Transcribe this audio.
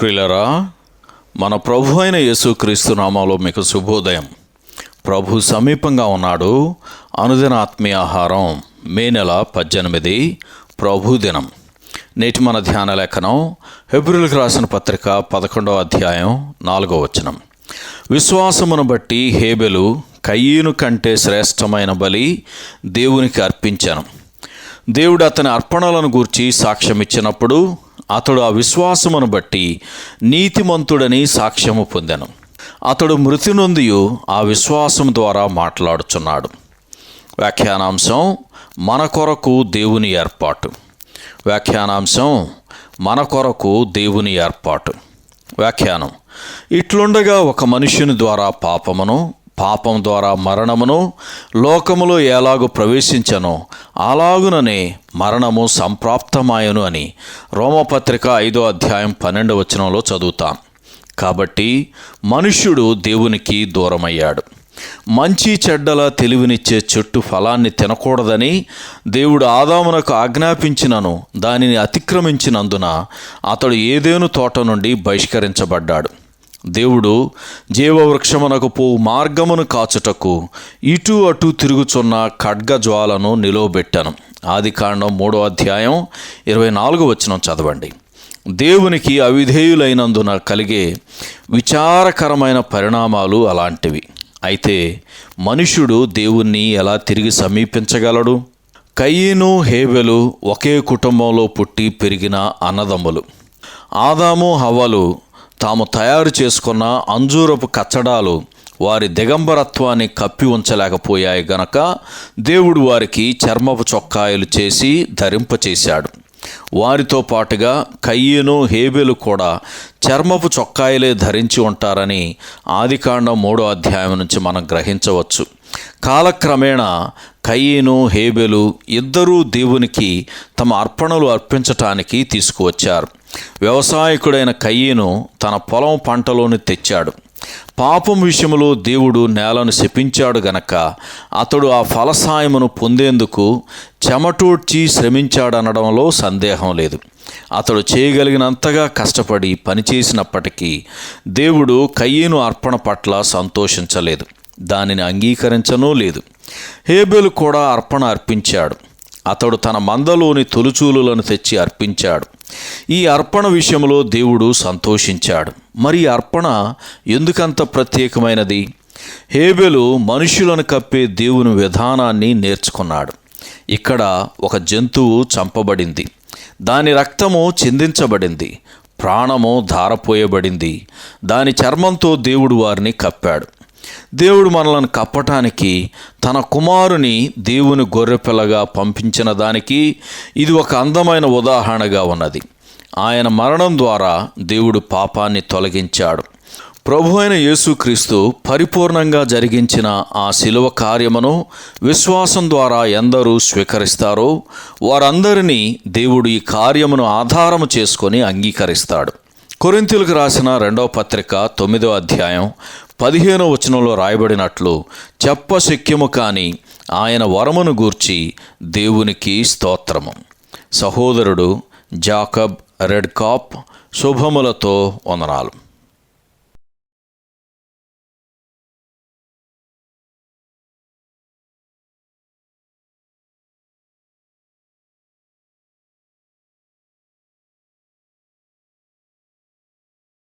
ప్రియులరా మన ప్రభు అయిన యేసుక్రీస్తు నామాలో మీకు శుభోదయం. ప్రభు సమీపంగా ఉన్నాడు. అనుదిన ఆత్మీయ ఆహారం మే నెల పద్దెనిమిది ప్రభు దినం. నేటి మన ధ్యాన లేఖనం హెబ్రిల్కి రాసిన పత్రిక పదకొండవ అధ్యాయం నాలుగో వచనం. విశ్వాసమును బట్టి హేబెలు కయ్యను కంటే శ్రేష్టమైన బలి దేవునికి అర్పించాను. దేవుడు అతని అర్పణలను గూర్చి సాక్ష్యం ఇచ్చినప్పుడు అతడు ఆ విశ్వాసమును బట్టి నీతిమంతుడని సాక్ష్యము పొందెను. అతడు మృతి నొందియు ఆ విశ్వాసం ద్వారా మాట్లాడుచున్నాడు. వ్యాఖ్యానాంశం మన కొరకు దేవుని ఏర్పాటు. వ్యాఖ్యానాంశం మన కొరకు దేవుని ఏర్పాటు. వ్యాఖ్యానం ఇట్లుండగా ఒక మనుషుని ద్వారా పాపమును పాపం ద్వారా మరణమును లోకములో ఎలాగు ప్రవేశించనో అలాగుననే మరణము సంప్రాప్తమాయను అని రోమపత్రిక ఐదో అధ్యాయం పన్నెండు వచనంలో చదువుతాం. కాబట్టి మనుష్యుడు దేవునికి దూరమయ్యాడు. మంచి చెడ్డల తెలివినిచ్చే చెట్టు ఫలాన్ని తినకూడదని దేవుడు ఆదామునకు ఆజ్ఞాపించినను దానిని అతిక్రమించినందున అతడు ఏదేను తోట నుండి బహిష్కరించబడ్డాడు. దేవుడు జీవవృక్షమునకు పో మార్గమును కాచుటకు ఇటు అటు తిరుగుచున్న ఖడ్గ జ్వాలను నిలువబెట్టాను. ఆది కాండం మూడో అధ్యాయం ఇరవై నాలుగు వచనం చదవండి. దేవునికి అవిధేయులైనందున కలిగే విచారకరమైన పరిణామాలు అలాంటివి. అయితే మనుషుడు దేవుణ్ణి ఎలా తిరిగి సమీపించగలడు? కయ్యను హేబెలు ఒకే కుటుంబంలో పుట్టి పెరిగిన అన్నదమ్ములు. ఆదాము హవ్వలు తాము తయారు చేసుకున్న అంజూరపు కచ్చడాలు వారి దిగంబరత్వాన్ని కప్పి ఉంచలేకపోయాయి గనక దేవుడు వారికి చర్మపు చొక్కాయలు చేసి ధరింపచేశాడు వారితో పాటుగా కయ్యను హేబెలు కూడా చర్మపు చొక్కాయలే ధరించి ఉంటారని ఆదికాండం మూడో అధ్యాయం నుంచి మనం గ్రహించవచ్చు. కాలక్రమేణా కయ్యను హేబెలు ఇద్దరూ దేవునికి తమ అర్పణలు అర్పించటానికి తీసుకువచ్చారు. వ్యవసాయకుడైన కయ్యను తన పొలం పంటలోని తెచ్చాడు. పాపం విషయంలో దేవుడు నేలను శపించాడు గనక అతడు ఆ ఫలసాయమును పొందేందుకు చెమటూడ్చి శ్రమించాడనడంలో సందేహం లేదు. అతడు చేయగలిగినంతగా కష్టపడి పనిచేసినప్పటికీ దేవుడు కయ్యను అర్పణ పట్ల సంతోషించలేదు. దానిని అంగీకరించనూ లేదు. హేబెలు కూడా అర్పణ అర్పించాడు. అతడు తన మందలోని తొలుచూలులను తెచ్చి అర్పించాడు. ఈ అర్పణ విషయంలో దేవుడు సంతోషించాడు. మరి అర్పణ ఎందుకంత ప్రత్యేకమైనది? హేబెలు మనుషులను కప్పే దేవుని విధానాన్ని నేర్చుకున్నాడు. ఇక్కడ ఒక జంతువు చంపబడింది. దాని రక్తము చిందించబడింది. ప్రాణము ధారపోయబడింది. దాని చర్మంతో దేవుడు వారిని కప్పాడు. దేవుడు మనలను కప్పటానికి తన కుమారుని దేవుని గొర్రెపిల్లగా పంపించిన దానికి ఇది ఒక అందమైన ఉదాహరణగా ఉన్నది. ఆయన మరణం ద్వారా దేవుడు పాపాన్ని తొలగించాడు. ప్రభు అయిన యేసుక్రీస్తు పరిపూర్ణంగా జరిగించిన ఆ శిలువ కార్యమును విశ్వాసం ద్వారా ఎందరూ స్వీకరిస్తారో వారందరినీ దేవుడు ఈ కార్యమును ఆధారము చేసుకొని అంగీకరిస్తాడు. కొరింతలకు రాసిన రెండవ పత్రిక తొమ్మిదో అధ్యాయం పదిహేనో వచనంలో రాయబడినట్లు చెప్పశక్యము కాని ఆయన వరమును గూర్చి దేవునికి స్తోత్రము. సహోదరుడు జాకబ్ రెడ్ కాప్ శుభములతో వందనాలు.